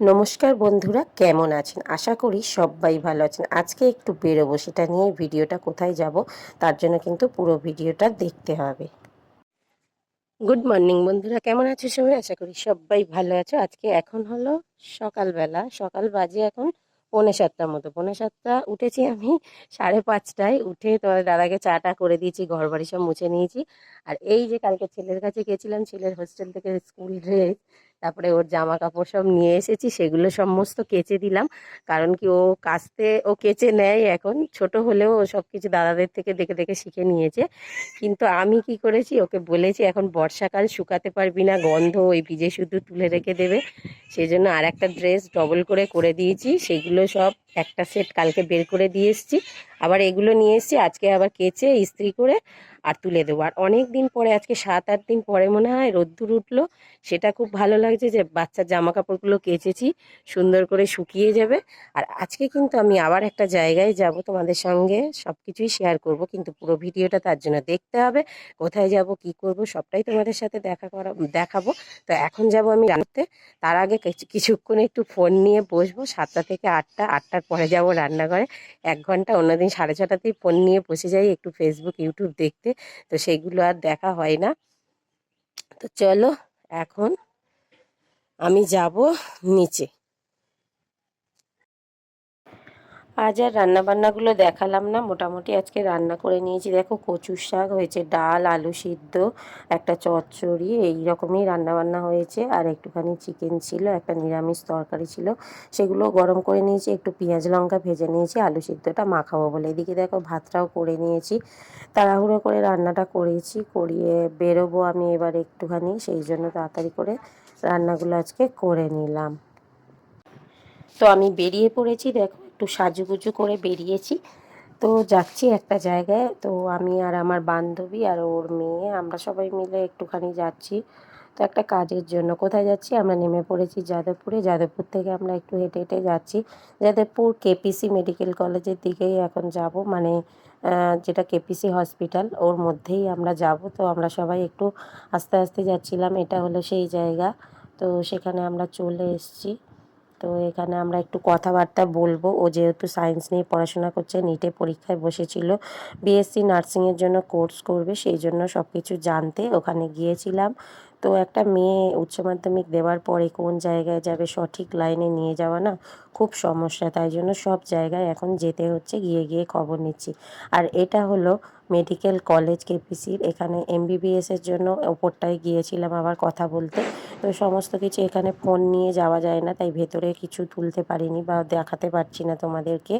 নমস্কার বন্ধুরা, কেমন আছেন? আশা করি সবাই ভালো আছেন। আজকে একটু বেরোবো, সেটা নিয়ে ভিডিওটা কোথায় যাব, তার জন্য কিন্তু পুরো ভিডিওটা দেখতে হবে। গুড মর্নিং বন্ধুরা, কেমন আছো সবাই? আশা করি সবাই ভালো আছো। আজকে এখন হলো সকালবেলা, সকাল বাজে এখন পৌনে সাতটার মতো। পৌনে সাতটা উঠেছি আমি, সাড়ে পাঁচটায় উঠে তোমার দাদাকে চাটা করে দিয়েছি ঘর বাড়ি সব মুছে নিয়েছি। আর এই যে কালকে ছেলের কাছে গেছিলাম, ছেলের হোস্টেল থেকে স্কুল ড্রেস তারপরে ওর জামা কাপড় সব নিয়ে এসেছি, সেগুলো সমস্ত কেচে দিলাম। কারণ কি ও কাচতে, ও কেচে নেয় এখন। ছোট হলেও ও সব কিছু দাদাদের থেকে দেখে দেখে শিখে নিয়েছে। কিন্তু আমি কি করেছি, ওকে বলেছি, এখন বর্ষাকাল, শুকাতে পারবি না, গন্ধ, ওই ভিজে শুধু তুলে রেখে দেবে। সেজন্য আর একটা ড্রেস ডবল করে করে দিয়েছি। সেগুলো সব একটা সেট কালকে বের করে দিয়ে এসেছি। আবার এগুলো নিয়ে এসেছি, আজকে আবার কেচে ইস্ত্রি করে আর তুলে দেবো। আর অনেক দিন পরে, আজকে সাত আট দিন পরে মনে হয় রোদ্দুর উঠল, সেটা খুব ভালো লাগছে যে বাচ্চার জামা কাপড়গুলো কেচেছি, সুন্দর করে শুকিয়ে যাবে। আর আজকে কিন্তু আমি আবার একটা জায়গায় যাব তোমাদের সঙ্গে সব কিছুই শেয়ার করব, কিন্তু পুরো ভিডিওটা তার জন্য দেখতে হবে, কোথায় যাব, কি করব, সবটাই তোমাদের সাথে দেখা করা, দেখাবো। তো এখন যাব আমি রান্নাতে তার আগে কিছুক্ষণ একটু ফোন নিয়ে বসবো, সাতটা থেকে আটটা, আটটার পরে যাব রান্নাঘরে। এক ঘণ্টা অন্যদিন সাড়ে ছটাতেই ফোন নিয়ে বসে যাই একটু ফেসবুক ইউটিউব দেখতে। তো সেগুলো আর দেখা হয় না। তো চলো এখন আমি যাব নিচে। আজ আর রান্না বান্নাগুলো দেখালাম না। মোটামুটি আজকে রান্না করে নিয়েছি। দেখো কচুর শাক হয়েছে, ডাল, আলু সিদ্ধ, একটা চচ্চড়ি, এই রকমই রান্না বান্না হয়েছে। আর একটুখানি চিকেন ছিল, একটা নিরামিষ তরকারি ছিল, সেগুলো গরম করে নিয়েছি। একটু পেঁয়াজ লঙ্কা ভেজে নিয়েছি, আলু সিদ্ধটা মাখাবো বলে। এদিকে দেখো ভাতটাও করে নিয়েছি। তাড়াহুড়ো করে রান্নাটা করেছি, করিয়ে বেরোবো আমি এবার একটুখানি। সেই জন্য তাড়াতাড়ি করে রান্নাগুলো আজকে করে নিলাম। তো আমি বেরিয়ে পড়েছি, দেখো। একটু সাজুগুজু করে বেরিয়েছি। তো যাচ্ছি একটা জায়গায়। তো আমি আর আমার বান্ধবী আর ওর মেয়ে আমরা সবাই মিলে একটুখানি যাচ্ছি। তো একটা কাজের জন্য। কোথায় যাচ্ছি? আমরা নেমে পড়েছি যাদবপুরে। যাদবপুর থেকে আমরা একটু হেঁটে হেঁটে যাচ্ছি। যাদবপুর কেপিসি মেডিকেল কলেজের দিকেই এখন যাব। মানে যেটা কেপিসি হসপিটাল ওর মধ্যেই আমরা যাব। তো আমরা সবাই একটু আস্তে আস্তে যাচ্ছিলাম। এটা হলো সেই জায়গা। তো সেখানে আমরা চলে এসেছি। তো এখানে আমরা একটু কথাবার্তা বলব। ও যেহেতু সায়েন্স নিয়ে পড়াশোনা করছে, নিটে পরীক্ষায় বসেছিল। বিএসসি নার্সিংয়ের জন্য কোর্স করবে, সেই জন্য সব কিছু জানতে ওখানে গিয়েছিলাম। তো একটা মেয়ে উচ্চ মাধ্যমিক দেওয়ার পরে কোন জায়গায় যাবে, সঠিক লাইনে নিয়ে যাওয়া না খুব সমস্যা। তাই জন্য সব জায়গায় এখন যেতে হচ্ছে, গিয়ে গিয়ে খবর নিচ্ছি। আর এটা হলো মেডিকেল কলেজ কেপিসির এখানে এমবিবিএসের জন্য ওপরটায় গিয়েছিলাম আবার কথা বলতে। তো সমস্ত কিছু এখানে ফোন নিয়ে যাওয়া যায় না, তাই ভেতরে কিছু তুলতে পারিনি বা দেখাতে পারছি না তোমাদেরকে।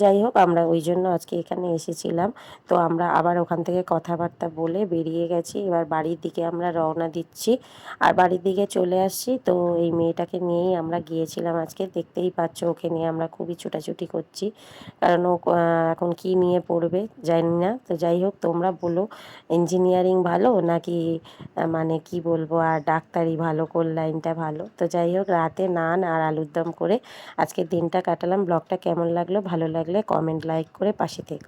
যাই হোক, আমরা ওই জন্য আজকে এখানে এসেছিলাম। তো আমরা আবার ওখান থেকে কথাবার্তা বলে বেরিয়ে গেছি। এবার বাড়ির দিকে আমরা রওনা দিচ্ছি। আর বাড়ির দিকে চলে আসছি। তো এই মেয়েটাকে নিয়েই আমরা গিয়েছিলাম আজকে। দেখতেই পাচ্ছ, ওকে নিয়ে আমরা খুবই ছোটাছুটি করছি। কারণ ও এখন কি নিয়ে পড়বে জানি না। তো যাই হোক, তোমরা বলো, ইঞ্জিনিয়ারিং ভালো নাকি মানে কি বলব, আর ডাক্তারি ভালো কোন লাইনটা ভালো। তো যাই হোক রাতে নান আর আলুর দম করে আজকে দিনটা কাটালাম। ব্লগটা কেমন লাগল, ভালো লাগলে কমেন্ট, লাইক করে পাশে থেকো।